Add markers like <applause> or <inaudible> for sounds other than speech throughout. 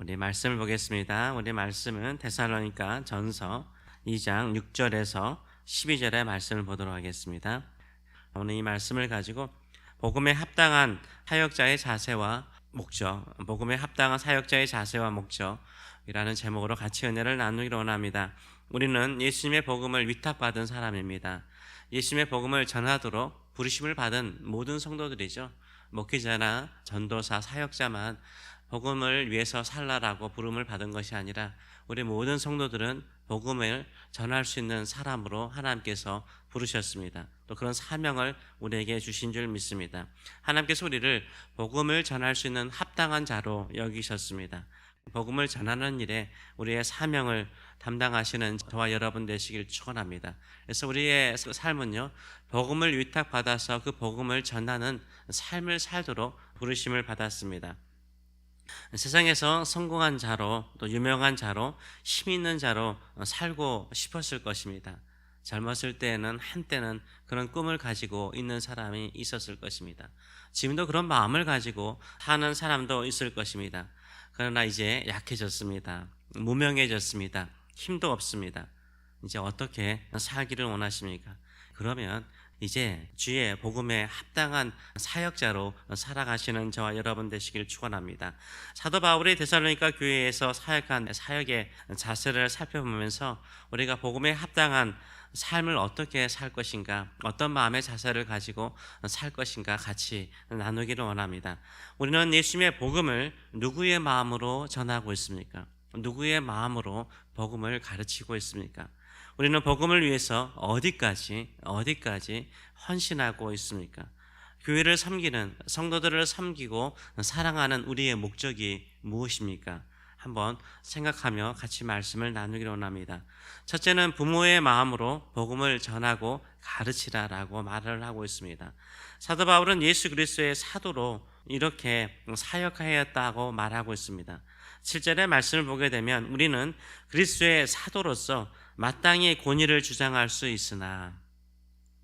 우리 말씀을 보겠습니다. 우리 말씀은 데살로니가 전서 2장 6절에서 12절의 말씀을 보도록 하겠습니다. 오늘 이 말씀을 가지고 복음에 합당한 사역자의 자세와 목적, 복음에 합당한 사역자의 자세와 목적이라는 제목으로 같이 은혜를 나누기로 원합니다. 우리는 예수님의 복음을 위탁받은 사람입니다. 예수님의 복음을 전하도록 부르심을 받은 모든 성도들이죠. 목회자나 전도사, 사역자만 복음을 위해서 살라라고 부름을 받은 것이 아니라 우리 모든 성도들은 복음을 전할 수 있는 사람으로 하나님께서 부르셨습니다. 또 그런 사명을 우리에게 주신 줄 믿습니다. 하나님께서 우리를 복음을 전할 수 있는 합당한 자로 여기셨습니다. 복음을 전하는 일에 우리의 사명을 담당하시는 저와 여러분 되시길 축원합니다. 그래서 우리의 삶은요 복음을 위탁받아서 그 복음을 전하는 삶을 살도록 부르심을 받았습니다. 세상에서 성공한 자로 또 유명한 자로 힘 있는 자로 살고 싶었을 것입니다. 젊었을 때에는 한때는 그런 꿈을 가지고 있는 사람이 있었을 것입니다. 지금도 그런 마음을 가지고 사는 사람도 있을 것입니다. 그러나 이제 약해졌습니다. 무명해졌습니다. 힘도 없습니다. 이제 어떻게 살기를 원하십니까? 그러면 이제 주의 복음에 합당한 사역자로 살아가시는 저와 여러분 되시길 축원합니다. 사도 바울이 데살로니가 교회에서 사역한 사역의 자세를 살펴보면서 우리가 복음에 합당한 삶을 어떻게 살 것인가, 어떤 마음의 자세를 가지고 살 것인가 같이 나누기를 원합니다. 우리는 예수님의 복음을 누구의 마음으로 전하고 있습니까? 누구의 마음으로 복음을 가르치고 있습니까? 우리는 복음을 위해서 어디까지 어디까지 헌신하고 있습니까? 교회를 섬기는 성도들을 섬기고 사랑하는 우리의 목적이 무엇입니까? 한번 생각하며 같이 말씀을 나누기로 원합니다. 첫째는 부모의 마음으로 복음을 전하고 가르치라라고 말을 하고 있습니다. 사도 바울은 예수 그리스도의 사도로 이렇게 사역하였다고 말하고 있습니다. 7절의 말씀을 보게 되면 우리는 그리스도의 사도로서 마땅히 권위를 주장할 수 있으나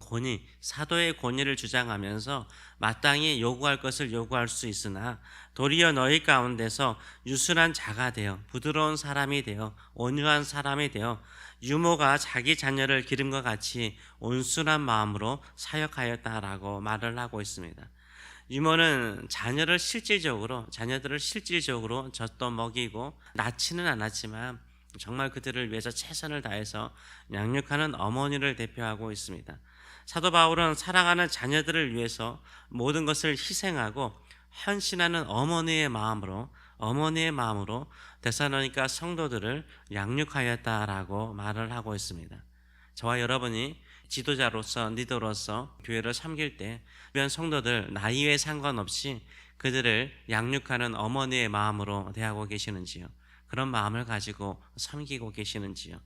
권위, 사도의 권위를 주장하면서 마땅히 요구할 것을 요구할 수 있으나 도리어 너희 가운데서 유순한 자가 되어 부드러운 사람이 되어 온유한 사람이 되어 유모가 자기 자녀를 기름과 같이 온순한 마음으로 사역하였다라고 말을 하고 있습니다. 유모는 자녀를 실질적으로 자녀들을 실질적으로 젖도 먹이고 낳지는 않았지만 정말 그들을 위해서 최선을 다해서 양육하는 어머니를 대표하고 있습니다. 사도 바울은 사랑하는 자녀들을 위해서 모든 것을 희생하고 헌신하는 어머니의 마음으로 어머니의 마음으로 데살로니가 성도들을 양육하였다라고 말을 하고 있습니다. 저와 여러분이 지도자로서 리더로서 교회를 섬길 때 주변 성도들 나이에 상관없이 그들을 양육하는 어머니의 마음으로 대하고 계시는지요. 그런 마음을 가지고 섬기고 계시는지요.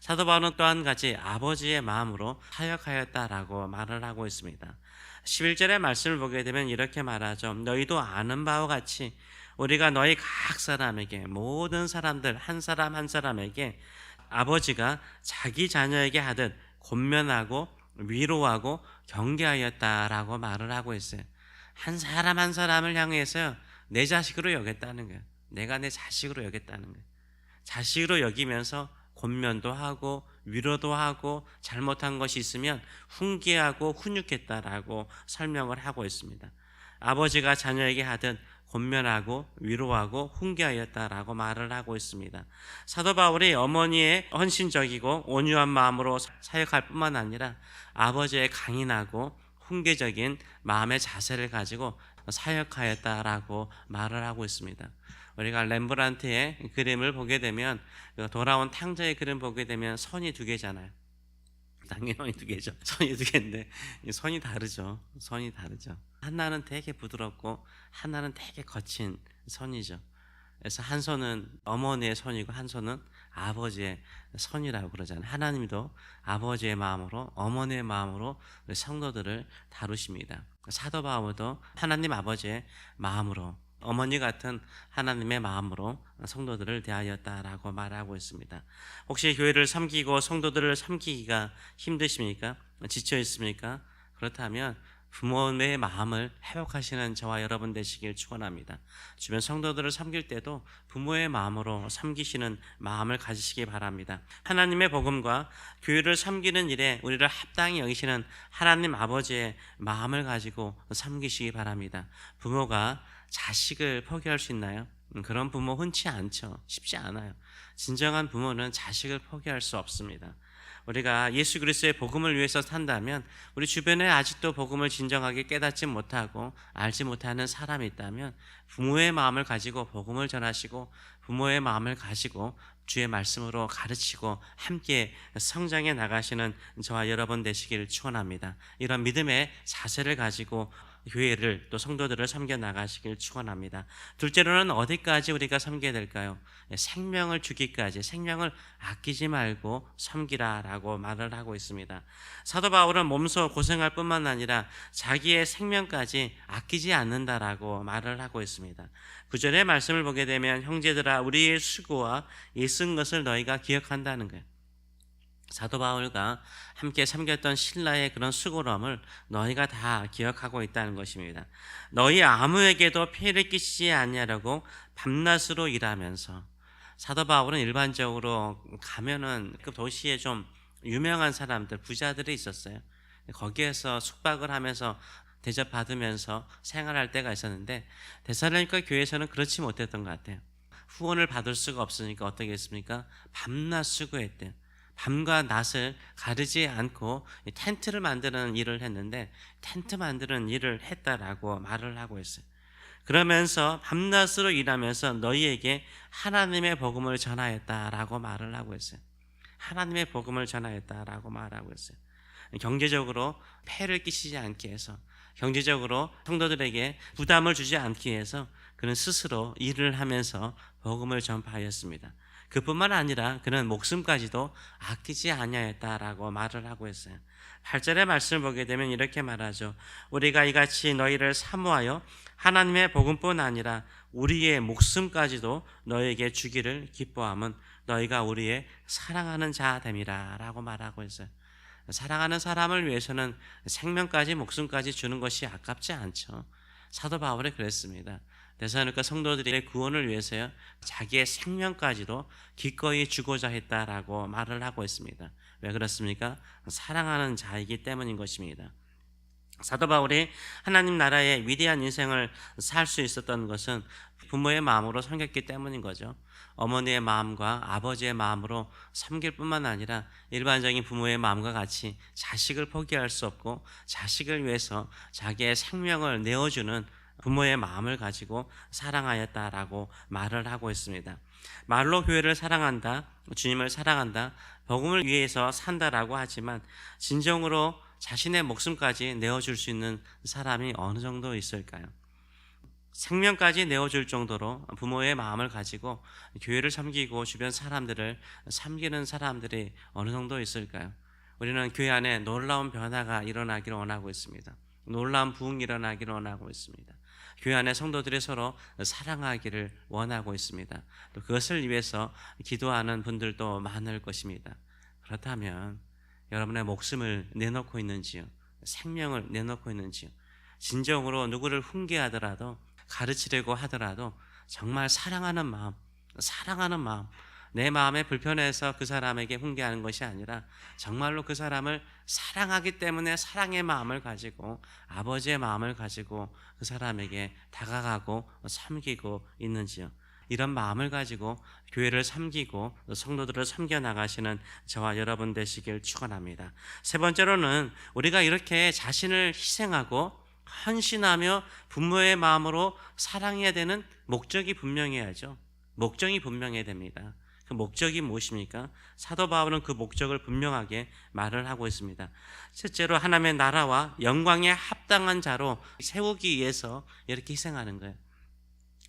사도 바울은 또한 가지 아버지의 마음으로 사역하였다라고 말을 하고 있습니다. 11절의 말씀을 보게 되면 이렇게 말하죠. 너희도 아는 바와 같이 우리가 너희 각 사람에게 모든 사람들 한 사람 한 사람에게 아버지가 자기 자녀에게 하듯 권면하고 위로하고 경계하였다라고 말을 하고 있어요. 한 사람 한 사람을 향해서 내 자식으로 여겼다는 거예요. 내가 내 자식으로 여겼다는 거예요. 자식으로 여기면서 권면도 하고 위로도 하고 잘못한 것이 있으면 훈계하고 훈육했다라고 설명을 하고 있습니다. 아버지가 자녀에게 하듯 권면하고 위로하고 훈계하였다라고 말을 하고 있습니다. 사도 바울이 어머니의 헌신적이고 온유한 마음으로 사역할 뿐만 아니라 아버지의 강인하고 훈계적인 마음의 자세를 가지고 사역하였다라고 말을 하고 있습니다. 우리가 렘브란트의 그림을 보게 되면 그 돌아온 탕자의 그림 보게 되면 선이 두 개잖아요. 당연히 두 개죠. <laughs> 선이 두 개인데 선이 다르죠. 선이 다르죠. 하나는 되게 부드럽고 하나는 되게 거친 선이죠. 그래서 한 손은 어머니의 손이고 한 손은 아버지의 손이라고 그러잖아요. 하나님도 아버지의 마음으로 어머니의 마음으로 성도들을 다루십니다. 사도 바울도 하나님 아버지의 마음으로 어머니 같은 하나님의 마음으로 성도들을 대하였다라고 말하고 있습니다. 혹시 교회를 섬기고 성도들을 섬기기가 힘드십니까? 지쳐 있습니까? 그렇다면 부모의 마음을 회복하시는 저와 여러분 되시길 축원합니다. 주변 성도들을 섬길 때도 부모의 마음으로 섬기시는 마음을 가지시기 바랍니다. 하나님의 복음과 교회를 섬기는 일에 우리를 합당히 여기시는 하나님 아버지의 마음을 가지고 섬기시기 바랍니다. 부모가 자식을 포기할 수 있나요? 음, 그런 부모 흔치 않죠. 쉽지 않아요. 진정한 부모는 자식을 포기할 수 없습니다. 우리가 예수 그리스도의 복음을 위해서 산다면 우리 주변에 아직도 복음을 진정하게 깨닫지 못하고 알지 못하는 사람이 있다면 부모의 마음을 가지고 복음을 전하시고 부모의 마음을 가지고 주의 말씀으로 가르치고 함께 성장해 나가시는 저와 여러분 되시기를 축원합니다. 이런 믿음의 자세를 가지고 교회를 또 성도들을 섬겨 나가시길 축원합니다. 둘째로는 어디까지 우리가 섬겨야 될까요? 예, 생명을 주기까지 생명을 아끼지 말고 섬기라라고 말을 하고 있습니다. 사도 바울은 몸소 고생할 뿐만 아니라 자기의 생명까지 아끼지 않는다라고 말을 하고 있습니다. 구절의 말씀을 보게 되면 형제들아 우리의 수고와 애쓴 것을 너희가 기억한다는 거예요. 사도 바울과 함께 섬겼던 신라의 그런 수고럼을 너희가 다 기억하고 있다는 것입니다. 너희 아무에게도 피해를 끼치지 않냐라고 밤낮으로 일하면서 사도 바울은 일반적으로 가면은 그 도시에 좀 유명한 사람들 부자들이 있었어요. 거기에서 숙박을 하면서 대접받으면서 생활할 때가 있었는데 데살로니가 교회에서는 그렇지 못했던 것 같아요. 후원을 받을 수가 없으니까 어떻게 했습니까? 밤낮 수고했대요. 밤과 낮을 가르지 않고 텐트를 만드는 일을 했는데 텐트 만드는 일을 했다라고 말을 하고 있어요. 그러면서 밤낮으로 일하면서 너희에게 하나님의 복음을 전하였다라고 말을 하고 있어요. 하나님의 복음을 전하였다라고 말하고 있어요. 경제적으로 폐를 끼치지 않게 해서 경제적으로 성도들에게 부담을 주지 않기 위해서 그는 스스로 일을 하면서 복음을 전파하였습니다. 그뿐만 아니라 그는 목숨까지도 아끼지 아니하였다라고 말을 하고 있어요. 8절의 말씀을 보게 되면 이렇게 말하죠. 우리가 이같이 너희를 사모하여 하나님의 복음뿐 아니라 우리의 목숨까지도 너에게 주기를 기뻐함은 너희가 우리의 사랑하는 자 됨이라라고 말하고 있어요. 사랑하는 사람을 위해서는 생명까지 목숨까지 주는 것이 아깝지 않죠. 사도 바울이 그랬습니다. 데살로니가 성도들의 구원을 위해서요 자기의 생명까지도 기꺼이 주고자 했다라고 말을 하고 있습니다. 왜 그렇습니까? 사랑하는 자이기 때문인 것입니다. 사도 바울이 하나님 나라의 위대한 인생을 살 수 있었던 것은 부모의 마음으로 섬겼기 때문인 거죠. 어머니의 마음과 아버지의 마음으로 섬길 뿐만 아니라 일반적인 부모의 마음과 같이 자식을 포기할 수 없고 자식을 위해서 자기의 생명을 내어주는 부모의 마음을 가지고 사랑하였다라고 말을 하고 있습니다. 말로 교회를 사랑한다, 주님을 사랑한다, 복음을 위해서 산다라고 하지만 진정으로 자신의 목숨까지 내어줄 수 있는 사람이 어느 정도 있을까요? 생명까지 내어줄 정도로 부모의 마음을 가지고 교회를 섬기고 주변 사람들을 섬기는 사람들이 어느 정도 있을까요? 우리는 교회 안에 놀라운 변화가 일어나기를 원하고 있습니다. 놀라운 부흥이 일어나기를 원하고 있습니다. 교회 안에 성도들이 서로 사랑하기를 원하고 있습니다. 또 그것을 위해서 기도하는 분들도 많을 것입니다. 그렇다면 여러분의 목숨을 내놓고 있는지요? 생명을 내놓고 있는지요? 진정으로 누구를 훈계하더라도 가르치려고 하더라도 정말 사랑하는 마음, 사랑하는 마음, 내 마음에 불편해서 그 사람에게 훈계하는 것이 아니라 정말로 그 사람을 사랑하기 때문에 사랑의 마음을 가지고 아버지의 마음을 가지고 그 사람에게 다가가고 섬기고 있는지요. 이런 마음을 가지고 교회를 섬기고 성도들을 섬겨 나가시는 저와 여러분 되시길 축원합니다. 세 번째로는 우리가 이렇게 자신을 희생하고 헌신하며 부모의 마음으로 사랑해야 되는 목적이 분명해야죠. 목적이 분명해야 됩니다. 그 목적이 무엇입니까? 사도 바울은 그 목적을 분명하게 말을 하고 있습니다. 첫째로 하나님의 나라와 영광에 합당한 자로 세우기 위해서 이렇게 희생하는 거예요.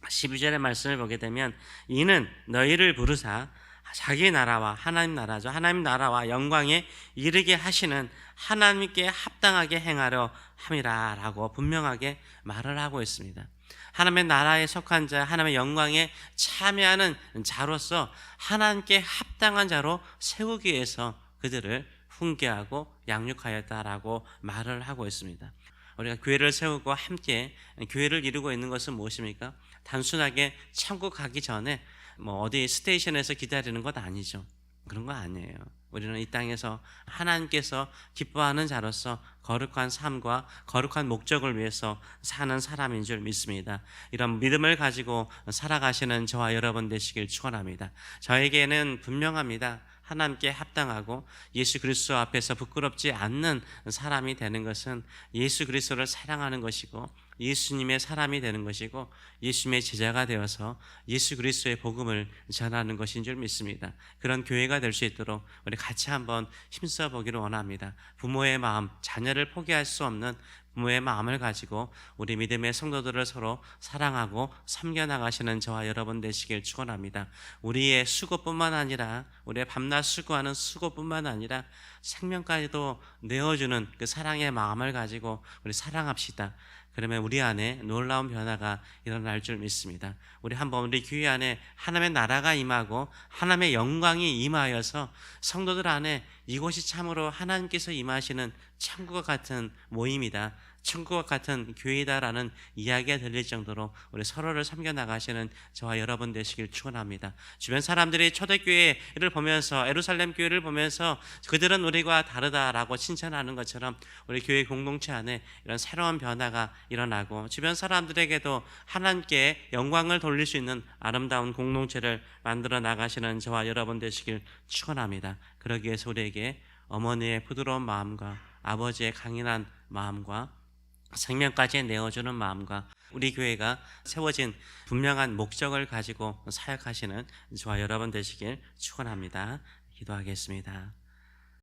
12절의 말씀을 보게 되면 이는 너희를 부르사 자기 나라와 하나님 나라죠. 하나님 나라와 영광에 이르게 하시는 하나님께 합당하게 행하려 함이라라고 분명하게 말을 하고 있습니다. 하나님의 나라에 속한 자, 하나님의 영광에 참여하는 자로서 하나님께 합당한 자로 세우기 위해서 그들을 훈계하고 양육하였다라고 말을 하고 있습니다. 우리가 교회를 세우고 함께 교회를 이루고 있는 것은 무엇입니까? 단순하게 천국 가기 전에 뭐 어디 스테이션에서 기다리는 것 아니죠. 그런 거 아니에요. 우리는 이 땅에서 하나님께서 기뻐하는 자로서 거룩한 삶과 거룩한 목적을 위해서 사는 사람인 줄 믿습니다. 이런 믿음을 가지고 살아가시는 저와 여러분 되시길 축원합니다. 저에게는 분명합니다. 하나님께 합당하고 예수 그리스도 앞에서 부끄럽지 않는 사람이 되는 것은 예수 그리스도를 사랑하는 것이고 예수님의 사람이 되는 것이고 예수님의 제자가 되어서 예수 그리스도의 복음을 전하는 것인 줄 믿습니다. 그런 교회가 될 수 있도록 우리 같이 한번 힘써 보기를 원합니다. 부모의 마음, 자녀를 포기할 수 없는 부모의 마음을 가지고 우리 믿음의 성도들을 서로 사랑하고 섬겨 나가시는 저와 여러분 되시길 축원합니다. 우리의 수고뿐만 아니라 우리의 밤낮 수고하는 수고뿐만 아니라 생명까지도 내어주는 그 사랑의 마음을 가지고 우리 사랑합시다. 그러면 우리 안에 놀라운 변화가 일어날 줄 믿습니다. 우리 한번 우리 교회 안에 하나님의 나라가 임하고 하나님의 영광이 임하여서 성도들 안에 이곳이 참으로 하나님께서 임하시는 천국과 같은 모임이다. 천국과 같은 교회다라는 이야기가 들릴 정도로 우리 서로를 섬겨 나가시는 저와 여러분 되시길 축원합니다. 주변 사람들이 초대교회를 보면서 에루살렘 교회를 보면서 그들은 우리가 다르다라고 칭찬하는 것처럼 우리 교회 공동체 안에 이런 새로운 변화가 일어나고 주변 사람들에게도 하나님께 영광을 돌릴 수 있는 아름다운 공동체를 만들어 나가시는 저와 여러분 되시길 축원합니다. 그러기 위해서 우리에게 어머니의 부드러운 마음과 아버지의 강인한 마음과 생명까지 내어주는 마음과 우리 교회가 세워진 분명한 목적을 가지고 사역하시는 저와 여러분 되시길 축원합니다. 기도하겠습니다.